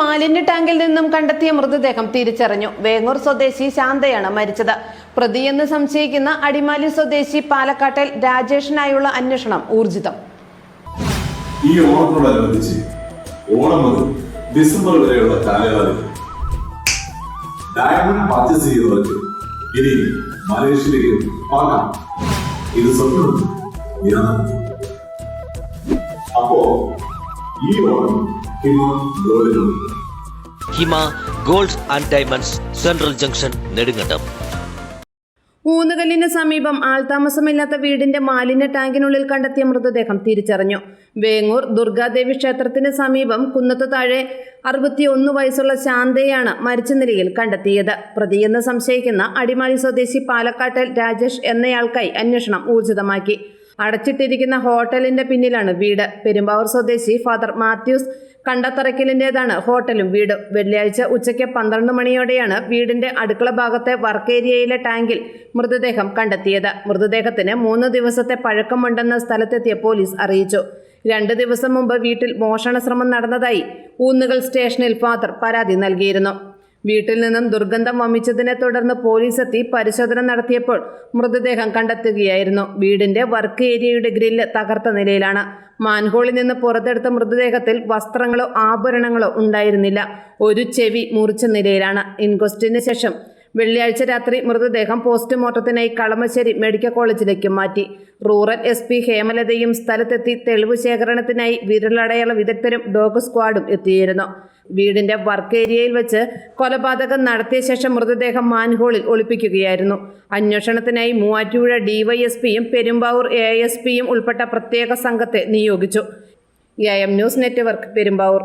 മാലിന്യ ടാങ്കിൽ നിന്നും കണ്ടെത്തിയ മൃതദേഹം തിരിച്ചറിഞ്ഞു. വേങ്ങൂർ സ്വദേശി ശാന്തയാണ് മരിച്ചത്. പ്രതിയെന്ന് സംശയിക്കുന്ന അടിമാലി സ്വദേശി പാലക്കാട്ടിൽ രാജേഷിനായുള്ള അന്വേഷണം ഊർജിതം. ഈ ഓണത്തോടനുബന്ധിച്ച് ഓണം മുതൽ ഡിസംബർ വരെയുള്ള കാലയളവിൽ ഡയമണ്ട് പർച്ചേസ് ചെയ്യുന്നവർക്ക് ഇനി മലേഷ്യയിലേക്ക് പോകാം ഇത് സ്വപ്നം. അപ്പോ ഈ Onam Hima Gold and Diamonds central junction Nedumkandam. ഊന്നുകല്ലിന് സമീപം ആൾതാമസമില്ലാത്ത വീടിന്റെ മാലിന്യ ടാങ്കിനുള്ളിൽ കണ്ടെത്തിയ മൃതദേഹം തിരിച്ചറിഞ്ഞു. വേങ്ങൂർ ദുർഗാദേവി ക്ഷേത്രത്തിന് സമീപം കുന്നത്ത് താഴെ അറുപത്തിയൊന്ന് വയസ്സുള്ള ശാന്തയാണ് മരിച്ച നിലയിൽ കണ്ടെത്തിയത്. പ്രതിയെന്ന് സംശയിക്കുന്ന അടിമാലി സ്വദേശി പാലക്കാട്ടിൽ രാജേഷ് എന്നയാൾക്കായി അന്വേഷണം ഊർജിതമാക്കി. അടച്ചിട്ടിരിക്കുന്ന ഹോട്ടലിന്റെ പിന്നിലാണ് വീട്. പെരുമ്പാവൂർ സ്വദേശി ഫാദർ മാത്യൂസ് കണ്ടത്തറയ്ക്കലിന്റെതാണ് ഹോട്ടലും വീടും. വെള്ളിയാഴ്ച ഉച്ചയ്ക്ക് പന്ത്രണ്ട് മണിയോടെയാണ് വീടിന്റെ അടുക്കള ഭാഗത്തെ വർക്ക് ഏരിയയിലെ ടാങ്കിൽ മൃതദേഹം കണ്ടെത്തിയത്. മൃതദേഹത്തിന് മൂന്ന് ദിവസത്തെ പഴക്കമുണ്ടെന്ന് സ്ഥലത്തെത്തിയ പോലീസ് അറിയിച്ചു. രണ്ട് ദിവസം മുമ്പ് വീട്ടിൽ മോഷണ ശ്രമം നടന്നതായി ഊന്നുകൾ സ്റ്റേഷനിൽ ഫാദർ പരാതി നൽകിയിരുന്നു. വീട്ടിൽ നിന്നും ദുർഗന്ധം വമിച്ചതിനെ തുടർന്ന് പോലീസ് എത്തി പരിശോധന നടത്തിയപ്പോൾ മൃതദേഹം കണ്ടെത്തുകയായിരുന്നു. വീടിന്റെ വർക്ക് ഏരിയയുടെ ഗ്രില്ല് തകർത്ത നിലയിലാണ്. മാൻഹോളിൽ നിന്ന് പുറത്തെടുത്ത മൃതദേഹത്തിൽ വസ്ത്രങ്ങളോ ആഭരണങ്ങളോ ഉണ്ടായിരുന്നില്ല. ഒരു ചെവി മുറിച്ച നിലയിലാണ്. ഇൻക്വസ്റ്റിന് ശേഷം വെള്ളിയാഴ്ച രാത്രി മൃതദേഹം പോസ്റ്റ്മോർട്ടത്തിനായി കളമശ്ശേരി മെഡിക്കൽ കോളേജിലേക്ക് മാറ്റി. റൂറൽ എസ് പി ഹേമലതയും സ്ഥലത്തെത്തി തെളിവ് ശേഖരണത്തിനായി വിരലടയാള വിദഗ്ധരും ഡോഗ് സ്ക്വാഡും എത്തിയിരുന്നു. വീടിന്റെ വർക്ക് ഏരിയയിൽ വെച്ച് കൊലപാതകം നടത്തിയ ശേഷം മൃതദേഹം മാൻഹോളിൽ ഒളിപ്പിക്കുകയായിരുന്നു. അന്വേഷണത്തിനായി മൂവാറ്റുപുഴ ഡിവൈഎസ്പിയും പെരുമ്പാവൂർ എ എസ് പിയും ഉൾപ്പെട്ട പ്രത്യേക സംഘത്തെ നിയോഗിച്ചു. A M news network Perumbavoor.